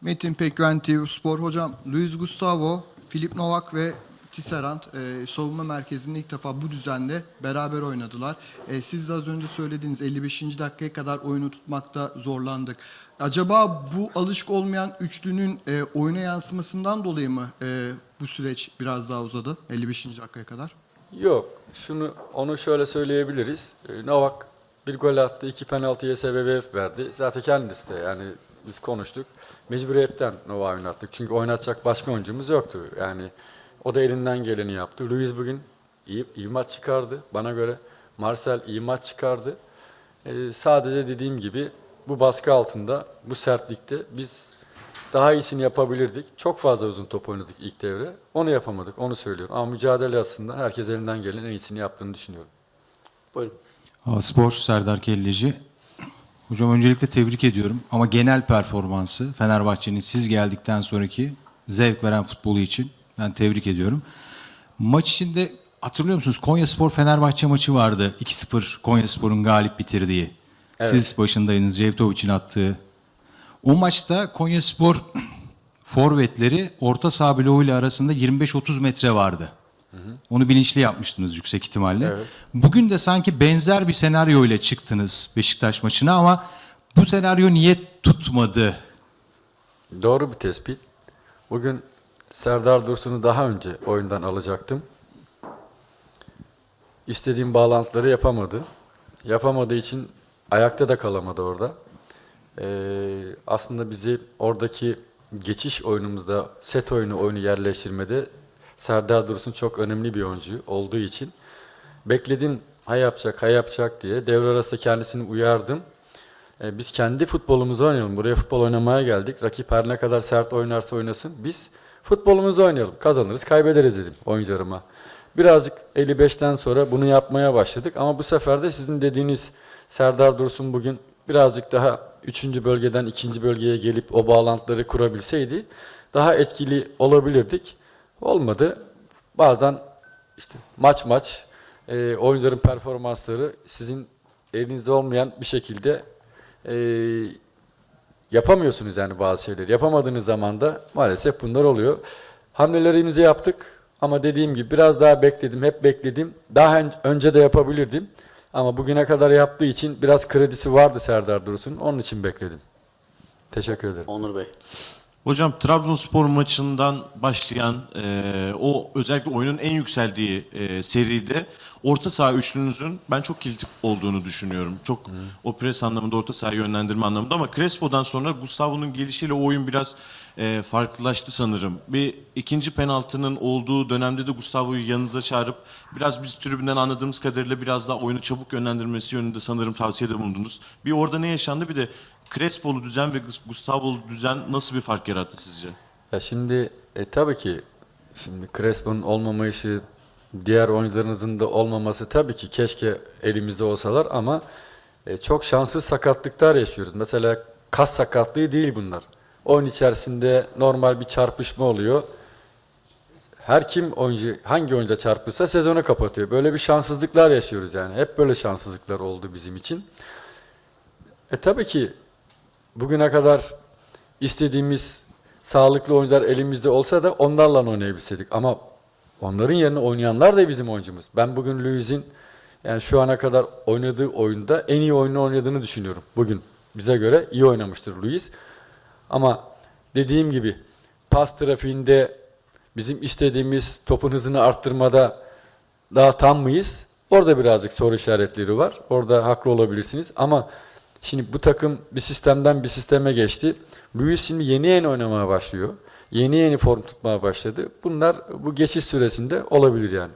Metin Pekven Spor. Hocam Luis Gustavo, Filip Novak ve Tisserand e, savunma merkezinde ilk defa bu düzende beraber oynadılar. E, siz de az önce söylediğiniz 55. dakikaya kadar oyunu tutmakta zorlandık. Acaba bu alışık olmayan üçlünün e, oyuna yansımasından dolayı mı e, bu süreç biraz daha uzadı 55. dakikaya kadar? Yok. Şunu onu şöyle söyleyebiliriz. Ee, Novak bir gol attı, iki penaltıya sebebiyet verdi. Zaten kendisi de yani biz konuştuk. Mecburiyetten Novak'ı oynattık. Çünkü oynatacak başka oyuncumuz yoktu. Yani o da elinden geleni yaptı. Luis bugün iyi, iyi maç çıkardı bana göre. Marcel iyi maç çıkardı. Ee, sadece dediğim gibi bu baskı altında, bu sertlikte biz daha iyisini yapabilirdik. Çok fazla uzun top oynadık ilk devre. Onu yapamadık, onu söylüyorum. Ama mücadele aslında herkes elinden gelen en iyisini yaptığını düşünüyorum. Buyurun. A Spor Serdar Kelleci. Hocam öncelikle tebrik ediyorum ama genel performansı Fenerbahçe'nin siz geldikten sonraki zevk veren futbolu için ben tebrik ediyorum. Maç içinde hatırlıyor musunuz Konya Spor Fenerbahçe maçı vardı. 2-0 Konya Spor'un galip bitirdiği. Evet. Siz başındaydınız Cevtovic'in attığı. O maçta Konya Spor forvetleri orta saha bloğuyla arasında 25-30 metre vardı. Onu bilinçli yapmıştınız yüksek ihtimalle. Evet. Bugün de sanki benzer bir senaryo ile çıktınız Beşiktaş maçına ama bu senaryo niye tutmadı? Doğru bir tespit. Bugün Serdar Dursun'u daha önce oyundan alacaktım. İstediğim bağlantıları yapamadı. Yapamadığı için ayakta da kalamadı orada. Ee, aslında bizi oradaki geçiş oyunumuzda, set oyunu oyunu yerleştirmede Serdar Dursun çok önemli bir oyuncu olduğu için bekledim ha yapacak, ha yapacak diye. Devre arasında kendisini uyardım. E, biz kendi futbolumuzu oynayalım. Buraya futbol oynamaya geldik. Rakip her ne kadar sert oynarsa oynasın. Biz futbolumuzu oynayalım. Kazanırız, kaybederiz dedim oyuncularıma. Birazcık 55'ten sonra bunu yapmaya başladık. Ama bu sefer de sizin dediğiniz Serdar Dursun bugün birazcık daha 3. bölgeden 2. bölgeye gelip o bağlantıları kurabilseydi daha etkili olabilirdik. Olmadı. Bazen işte maç maç e, oyuncuların performansları sizin elinizde olmayan bir şekilde e, yapamıyorsunuz yani bazı şeyleri. Yapamadığınız zaman da maalesef bunlar oluyor. Hamlelerimizi yaptık ama dediğim gibi biraz daha bekledim, hep bekledim. Daha ön- önce de yapabilirdim. Ama bugüne kadar yaptığı için biraz kredisi vardı Serdar Dursun. Onun için bekledim. Teşekkür ederim. Onur Bey. Hocam Trabzonspor maçından başlayan e, o özellikle oyunun en yükseldiği e, seride orta saha üçlünüzün ben çok kilit olduğunu düşünüyorum. Çok o pres anlamında orta saha yönlendirme anlamında ama Crespo'dan sonra Gustavo'nun gelişiyle o oyun biraz e, farklılaştı sanırım. Bir ikinci penaltının olduğu dönemde de Gustavo'yu yanınıza çağırıp biraz biz tribünden anladığımız kadarıyla biraz daha oyunu çabuk yönlendirmesi yönünde sanırım tavsiyede bulundunuz. Bir orada ne yaşandı bir de Crespo'lu düzen ve Gustavo'lu düzen nasıl bir fark yarattı sizce? Ya şimdi e, tabii ki şimdi Crespo'nun olmamayışı, diğer oyuncularınızın da olmaması tabii ki keşke elimizde olsalar ama e, çok şanssız sakatlıklar yaşıyoruz. Mesela kas sakatlığı değil bunlar. Oyun içerisinde normal bir çarpışma oluyor. Her kim oyuncu hangi oyuncuya çarpırsa sezonu kapatıyor. Böyle bir şanssızlıklar yaşıyoruz yani. Hep böyle şanssızlıklar oldu bizim için. E tabii ki bugüne kadar istediğimiz sağlıklı oyuncular elimizde olsa da onlarla oynayabilseydik. Ama onların yerine oynayanlar da bizim oyuncumuz. Ben bugün Luis'in yani şu ana kadar oynadığı oyunda en iyi oyunu oynadığını düşünüyorum. Bugün bize göre iyi oynamıştır Luis. Ama dediğim gibi pas trafiğinde bizim istediğimiz topun hızını arttırmada daha tam mıyız? Orada birazcık soru işaretleri var. Orada haklı olabilirsiniz. Ama şimdi bu takım bir sistemden bir sisteme geçti. Luis şimdi yeni yeni oynamaya başlıyor. Yeni yeni form tutmaya başladı. Bunlar bu geçiş süresinde olabilir yani.